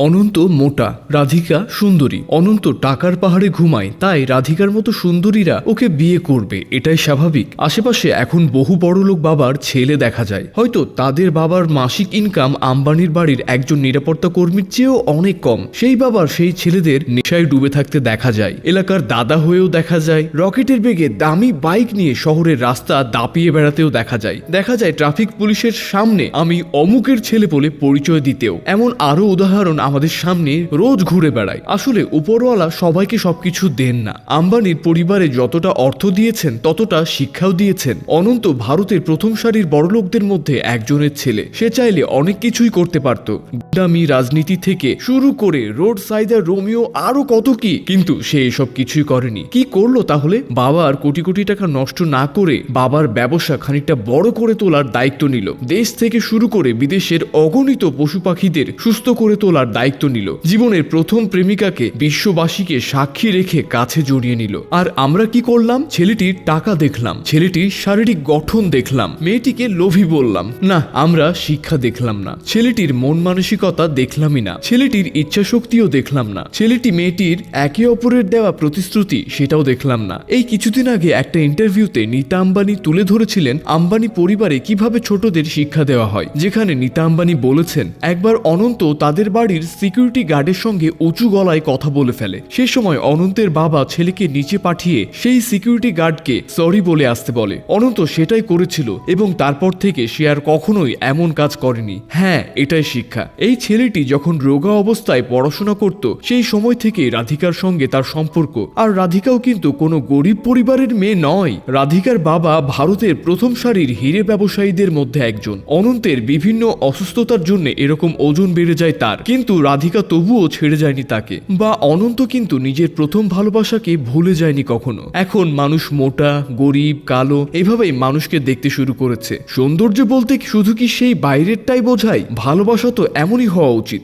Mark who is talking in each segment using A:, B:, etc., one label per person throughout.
A: অনন্ত মোটা, রাধিকা সুন্দরী। অনন্ত টাকার পাহাড়ে ঘুমায়, তাই রাধিকার মতো সুন্দরীরা ওকে বিয়ে করবে, এটাই স্বাভাবিক। আশেপাশে এখন বহু বড়লোক বাবার ছেলে দেখা যায়। হয়তো তাদের বাবার মাসিক ইনকাম আম্বানির বাড়ির একজন নিরাপত্তা কর্মীর চেয়েও অনেক কম। সেই বাবার সেই ছেলেদের নেশায় ডুবে থাকতে দেখা যায়। এলাকার দাদা হয়েও দেখা যায়। রকেটের বেগে দামি বাইক নিয়ে শহরের রাস্তা দাপিয়ে বেড়াতেও দেখা যায়। দেখা যায় ট্রাফিক পুলিশের সামনে, আমি অমুকের ছেলে বলে পরিচয় দিতেও। এমন আরও উদাহরণ আমাদের সামনে রোজ ঘুরে বেড়ায়। আসলে উপরওয়ালা সবাইকে সবকিছু দেন না। আম্বানির পরিবারে যতটা অর্থ দিয়েছেন, ততটা শিক্ষাও দিয়েছেন। অনন্ত ভারতের প্রথম সারির বড়লোকদের মধ্যে একজনের ছেলে। সে চাইলে অনেক কিছুই করতে পারত। গুন্ডামি রাজনীতি থেকে শুরু করে রোড সাইডার রোমিও আরও কত কি, কিন্তু সে এসব কিছুই করেনি। কি করল তাহলে? বাবার কোটি কোটি টাকা নষ্ট না করে বাবার ব্যবসা খানিকটা বড় করে তোলার দায়িত্ব নিল। দেশ থেকে শুরু করে বিদেশের অগণিত পশু পাখিদের সুস্থ করে তোলার দায়িত্ব নিল। জীবনের প্রথম প্রেমিকাকে বিশ্ববাসীকে সাক্ষী রেখে কাছে জড়িয়ে নিল। আর আমরা কি করলাম? ছেলেটির টাকা দেখলাম। ছেলেটির শারীরিক গঠন দেখলাম। মেয়েটিকে লোভী বললাম। না, আমরা শিক্ষা দেখলাম না। ছেলেটির মন মানসিকতা দেখলামই না। ছেলেটির ইচ্ছা শক্তিও দেখলাম না। ছেলেটি মেয়েটির একে অপরের দেওয়া প্রতিশ্রুতি সেটাও দেখলাম না। এই কিছুদিন আগে একটা ইন্টারভিউতে নীতা আম্বানি তুলে ধরেছিলেন আম্বানি পরিবারে কীভাবে ছোটদের শিক্ষা দেওয়া হয়। যেখানে নীতা আম্বানি বলেছেন, একবার অনন্ত তাদের বাড়ির সিকিউরিটি গার্ডের সঙ্গে উঁচু গলায় কথা বলে ফেলে। সে সময় অনন্তের বাবা ছেলেকে নিচে পাঠিয়ে সেই সিকিউরিটি গার্ডকে সরি বলে আসতে বলে। অনন্ত সেটাই করেছিল এবং তারপর থেকে সে আর কখনোই এমন কাজ করেনি। হ্যাঁ এটাই শিক্ষা। এই ছেলেটি যখন রোগা অবস্থায় পড়াশোনা করত, সেই সময় থেকে রাধিকার সঙ্গে তার সম্পর্ক। আর রাধিকাও কিন্তু কোনো গরিব পরিবারের মেয়ে নয়। রাধিকার বাবা ভারতের প্রথম সারির হিরে ব্যবসায়ীদের মধ্যে একজন। অনন্তের বিভিন্ন অসুস্থতার জন্য এরকম ওজন বেড়ে যায় তার। কিন্তু রাধিকা তবুও ছেড়ে যায়নি তাকে। বা অনন্ত কিন্তু নিজের প্রথম ভালোবাসাকে ভুলে যায়নি কখনো। এখন মানুষ মোটা, গরিব, কালো, এভাবেই মানুষকে দেখতে শুরু করেছে। সৌন্দর্য বলতে শুধু কি সেই বাইরেরটাই বোঝায়? ভালোবাসা তো এমনই হওয়া উচিত।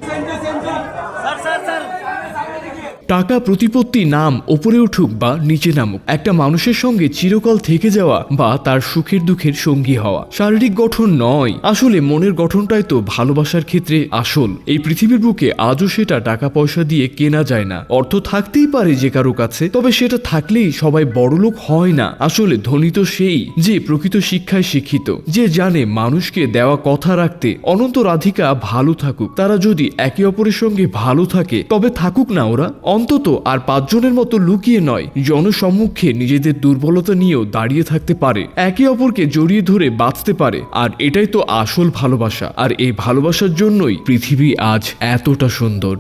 A: টাকা প্রতিপত্তি নাম ওপরে উঠুক বা নিচে নামুক, একটা মানুষের সঙ্গে চিরকাল থেকে যাওয়া বা তার সুখের দুঃখের সঙ্গী হওয়া। শারীরিক গঠন নয়। আসলে মনের গঠনটাই তো ভালোবাসার ক্ষেত্রে আসল। এই পৃথিবীর বুকে আজও সেটা টাকা পয়সা দিয়ে কেনা যায় না। অর্থ থাকতেই পারে যে কারও কাছে, তবে সেটা থাকলেই সবাই বড়লোক হয় না। আসলে ধনী তো সেই যে প্রকৃত শিক্ষায় শিক্ষিত, যে জানে মানুষকে দেওয়া কথা রাখতে অনন্ত রাধিকা ভালো থাকুক। তারা যদি একে অপরের সঙ্গে ভালো থাকে, তবে থাকুক না ওরা। অন্তত আর পাঁচজনের মতো লুকিয়ে নয়, জনসম্মুখে নিজেদের দুর্বলতা নিয়েও দাঁড়িয়ে থাকতে পারে। একে অপরকে জড়িয়ে ধরে বাঁচতে পারে। আর এটাই তো আসল ভালোবাসা। আর এই ভালোবাসার জন্যই পৃথিবী আজ এতটা সুন্দর।